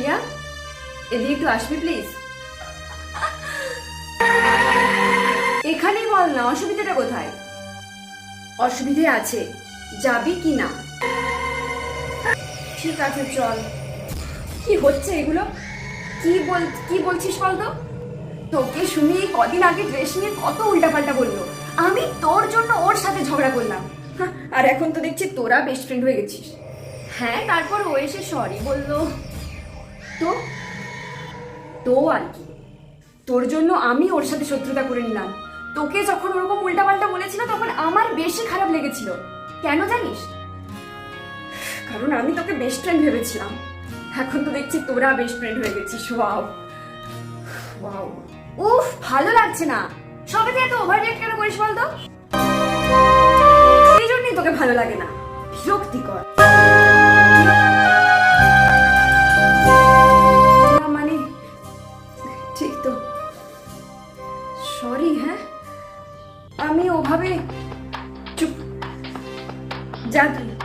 প্রিয়া এদিকে একটু আসবি প্লিজ এখানেই বল না, অসুবিধাটা কোথায়? অসুবিধে আছে, যাবি কি না? ঠিক আছে, চল। কি হচ্ছে এগুলো? কি বল, কি বলছিস বলতো? তোকে শুনি কদিন আগে ড্রেস নিয়ে কত উল্টাপাল্টা বলল। আমি তোর জন্য ওর সাথে ঝগড়া করলাম। আর এখন তো দেখছি তোরা বেস্ট ফ্রেন্ড হয়ে গেছিস। হ্যাঁ তারপর ও এসে সরি বলল। তো? তো আর কি। তোর জন্য আমি ওর সাথে শত্রুতা করে নিলাম। তোকে যখন ওরকম উল্টাপাল্টা বলেছিল, তখন আমার বেশি খারাপ লেগেছিল। কেন জানিস? কারণ আমি তোকে বেস্ট ফ্রেন্ড ভেবেছিলাম। এখন তো দেখছি তোরা বেস্ট ফ্রেন্ড হয়ে গেছিস। ওয়াও। ওয়াও। উফ, ভালো লাগছে না। সবে এত ওভার রিয়েক্ট কেন করিস বলতো? এই জন্যই তোকে ভালো লাগে না। বিরক্তিকর। সরি হ্যাঁ আমি ওভাবে চুপ যা তুই